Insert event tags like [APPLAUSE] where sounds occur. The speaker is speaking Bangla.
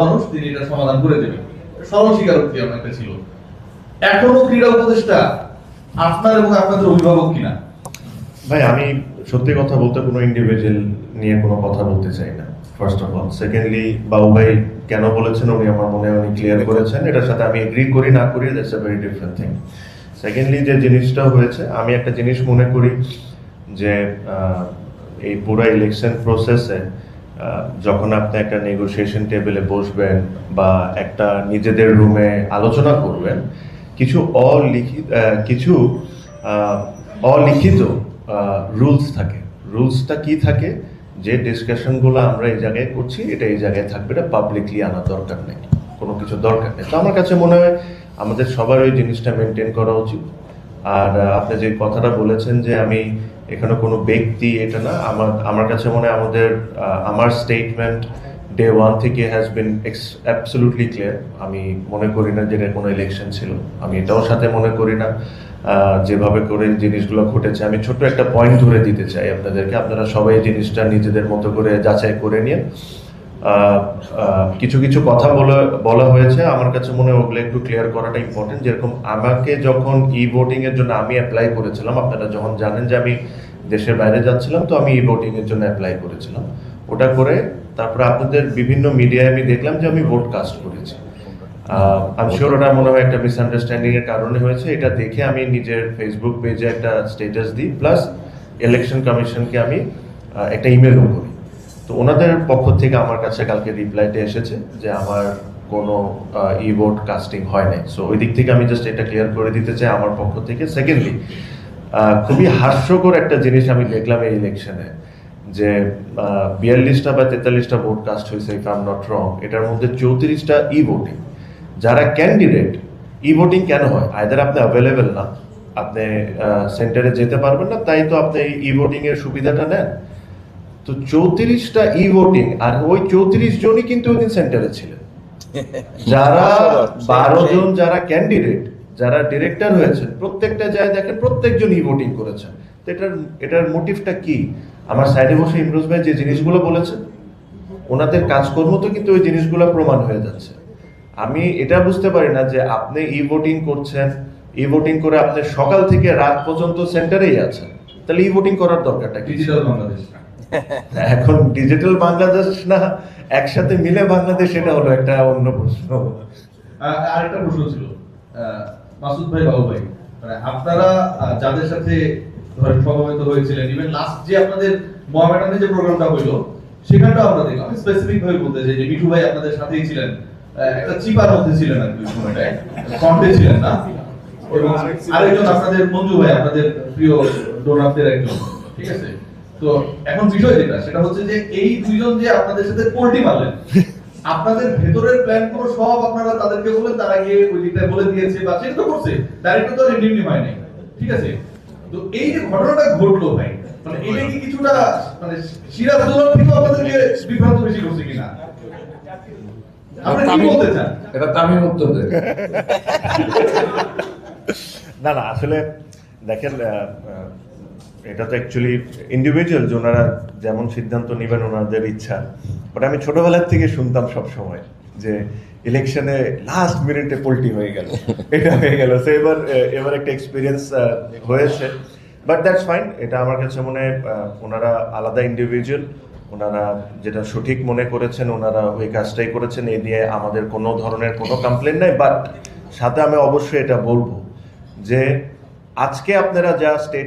মানুষ, তিনি এটা সমাধান করে দেবেন। সরল স্বীকারোক্তি আমার একটা ছিল। এখনও ক্রীড়া উপদেষ্টা আপনার এবং আপনাদের অভিভাবক কিনা? ভাই, আমি সত্যি কথা বলতে কোনো ইন্ডিভিজুয়াল নিয়ে কোনো কথা বলতে চাই না ফার্স্ট অফ অল সেকেন্ডলি বাবু ভাই কেন বলেছেন উনি আমার মনে উনি ক্লিয়ার করেছেন। এটার সাথে আমি এগ্রি করি, না করি that's a very different thing secondly যে জিনিসটা হয়েছে, আমি একটা জিনিস মনে করি যে এই পুরো ইলেকশন প্রসেসে যখন আপনি একটা নেগোসিয়েশন টেবিলে বসবেন বা একটা নিজেদের রুমে আলোচনা করবেন, কিছু অলিখিত কিছু অলিখিত রুলস থাকে। রুলসটা কি থাকে? যে ডিসকাশনগুলো আমরা এই জায়গায় করছি, এটা এই জায়গায় থাকবে, এটা পাবলিকলি আনার দরকার নেই। কোনো কিছু দরকার নেই। তো আমার কাছে মনে হয় আমাদের সবার ওই জিনিসটা মেনটেন করা উচিত। আর আপনি যে কথাটা বলেছেন যে আমি এখানে কোনো ব্যক্তি এটা না আমার আমার কাছে মনে হয় আমাদের আমার স্টেটমেন্ট ডে ওয়ান থেকে হ্যাজ বিন অ্যাবসলুটলি ক্লিয়ার আমি মনে করি না যে কোনো ইলেকশন ছিল। আমি এটাও সাথে মনে করি না। যেভাবে করে জিনিসগুলো ঘটেছে আমি ছোট্ট একটা পয়েন্ট ধরে দিতে চাই আপনাদেরকে। আপনারা সবাই জিনিসটা নিজেদের মতো করে যাচাই করে আহ, কিছু কিছু কথা বলা বলা হয়েছে। আমার কাছে মনে হয় ওগুলো একটু ক্লিয়ার করাটা ইম্পর্টেন্ট যেরকম আমাকে যখন ই ভোটিং এর জন্য আমি অ্যাপ্লাই করেছিলাম, আপনারা যখন জানেন যে আমি দেশের বাইরে যাচ্ছিলাম, তো আমি ই ভোটিং এর জন্য অ্যাপ্লাই করেছিলাম। ওটা করে তারপরে আপনাদের বিভিন্ন মিডিয়ায় আমি দেখলাম যে আমি ভোট কাস্ট করেছি। আমি শিওর ওটা মনে হয় একটা মিসআন্ডারস্ট্যান্ডিং এর কারণে হয়েছে। এটা দেখে আমি নিজের ফেসবুক পেজে একটা স্ট্যাটাস দিই। প্লাস ইলেকশন কমিশনকে আমি একটা ইমেলও করি। তো ওনাদের পক্ষ থেকে আমার কাছে কালকে রিপ্লাইটা এসেছে যে আমার কোনো ই ভোট কাস্টিং হয় নাই। সো ওই দিক থেকে আমি জাস্ট এটা ক্লিয়ার করে দিতে চাই আমার পক্ষ থেকে। সেকেন্ডলি খুবই হাস্যকর একটা জিনিস আমি দেখলাম এই ইলেকশনে যে বিয়াল্লিশটা বা তেতাল্লিশটা ভোট কাস্ট হয়েছে ইফ আম নট রং এটার মধ্যে চৌত্রিশটা ই ভোটিং যারা ক্যান্ডিডেট ই ভোটিং কেন হয়? আয়দার আপনি অ্যাভেলেবেল না, আপনি সেন্টারে যেতে পারবেন না, তাই তো আপনি ই ভোটিং এর সুবিধাটা নেন। তো চৌত্রিশটা ই ভোটিং আর ওই চৌত্রিশ জনই কিন্তু ওই দিন সেন্টারে ছিলেন। [LAUGHS] যারা বারো জন যারা ক্যান্ডিডেট যারা ডিরেক্টর হয়েছেন প্রত্যেকটা যায় দেখেন প্রত্যেকজন ই ভোটিং করেছেন। তো এটার এটার মোটিভটা কি? আমার সাইডে বসে ইমরোজ ভাই যে জিনিসগুলো বলেছেন ওনাদের কাজকর্ম তো কিন্তু ওই জিনিসগুলো প্রমাণ হয়ে যাচ্ছে। আমি এটা বুঝতে পারি না যে আপনি ই ভোটিং করছেন ই ভোটিং করে আপনি সকাল থেকে রাত পর্যন্ত সেন্টারেই আছেন। তাহলে ই ভোটিং করার দরকারটা কি? ডিজিটাল বাংলাদেশ এখন ডিজিটাল বাংলাদেশ না, একসাথে মিলে বাংলাদেশ, এটা হলো একটা অন্য প্রশ্ন। আরেকটা প্রশ্ন ছিল মাসুদ ভাই, বাবু ভাই মানে আপনারা যাদের সাথে ধরেন সমবেত হয়েছিলেন ইভেন লাস্ট যে আপনাদের যে প্রোগ্রামটা সেখানটাও আমরা দেখলাম স্পেসিফিক ভাবে বলতে চাই যে মিঠু ভাই আপনাদের সাথেই ছিলেন একটা চিপার মধ্যে ছিলেন আর কি সময়টায় ছিলেন না? এবং আরেকজন আপনাদের মঞ্জু ভাই, আপনাদের প্রিয় ডোনারদের একজন, ঠিক আছে? তো এখন বিষয় যেটা সেটা হচ্ছে যে এই দুইজন যে আপনাদের সাথে পোল্টি মারলেন [LAUGHS] আপনাদের ভেতরের প্ল্যানগুলো সব আপনারা তাদেরকে বলেন তারা গিয়ে ওই দিকটায় বলে দিয়েছে বা সেটা তো করছে ডাইরেক্ট তো এমনি হয় নাই ঠিক আছে? তো এই যে ঘটনাটা ঘটলো ভাই মানে এটা কি কিছুটা মানে থেকে আপনাদেরকে বিভ্রান্ত বেশি করছে কিনা? এটা তামিম উত্তর [LAUGHS] না না আসলে দেখেন এটা তো অ্যাকচুয়ালি ইন্ডিভিজুয়াল ওনারা যেমন সিদ্ধান্ত নেবেন, ওনাদের ইচ্ছা। বাট আমি ছোটবেলার থেকে শুনতাম সব সময় যে ইলেকশনে লাস্ট মিনিটে পোল্টি হয়ে গেল। এটা হয়ে গেল। সো এবার এবার একটা এক্সপিরিয়েন্স হয়েছে। বাট দ্যাটস ফাইন এটা আমার কাছে মনে ওনারা আলাদা ইন্ডিভিজুয়াল ওনারা যেটা সঠিক মনে করেছেন, ওনারা ওই কাজটাই করেছেন। এই নিয়ে আমাদের কোনো ধরনের কোনো কমপ্লেন নাই। বাট সাথে আমি অবশ্যই এটা বলব যে আজকে আপনারা যা স্টেট